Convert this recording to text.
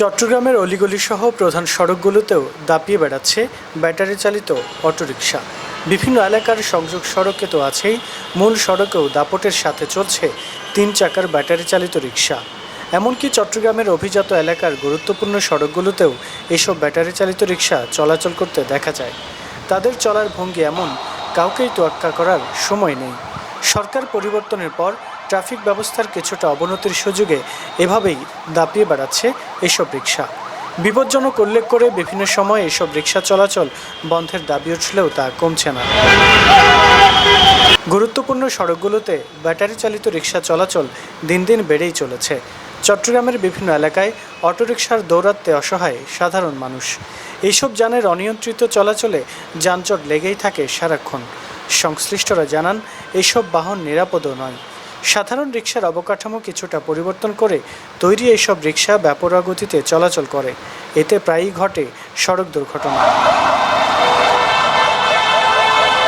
চট্টগ্রামের অলিগলি সহ প্রধান সড়কগুলোতেও দাপিয়ে বেড়াচ্ছে ব্যাটারি চালিত অটোরিকশা। বিভিন্ন এলাকার সংযোগ সড়কে তো আছেই, মূল সড়কেও দাপটের সাথে চলছে তিন চাকার ব্যাটারি চালিত রিক্সা এমনকি চট্টগ্রামের অভিজাত এলাকার গুরুত্বপূর্ণ সড়কগুলোতেও এসব ব্যাটারি চালিত রিক্সা চলাচল করতে দেখা যায়। তাদের চলার ভঙ্গি এমন, কাউকেই তোয়াক্কা করার সময় নেই। সরকার পরিবর্তনের পর ট্রাফিক ব্যবস্থার কিছুটা অবনতির সুযোগে এভাবেই দাপিয়ে বেড়াচ্ছে এসব রিক্সা বিপজ্জনক উল্লেখ করে বিভিন্ন সময় এসব রিক্সা চলাচল বন্ধের দাবি উঠলেও তা কমছে না। গুরুত্বপূর্ণ সড়কগুলোতে ব্যাটারি চালিত রিক্সা চলাচল দিন দিন বেড়েই চলেছে। চট্টগ্রামের বিভিন্ন এলাকায় অটোরিকশার দৌরাত্মে অসহায় সাধারণ মানুষ। এইসব যানের অনিয়ন্ত্রিত চলাচলে যানজট লেগেই থাকে সারাক্ষণ। সংশ্লিষ্টরা জানান এইসব বাহন নিরাপদও নয়। সাধারণ রিক্সার অবকাঠামো কিছুটা পরিবর্তন করে তৈরি এইসব রিক্সা ব্যাপরা গতিতে চলাচল করে। এতে প্রায়ই ঘটে সড়ক দুর্ঘটনা।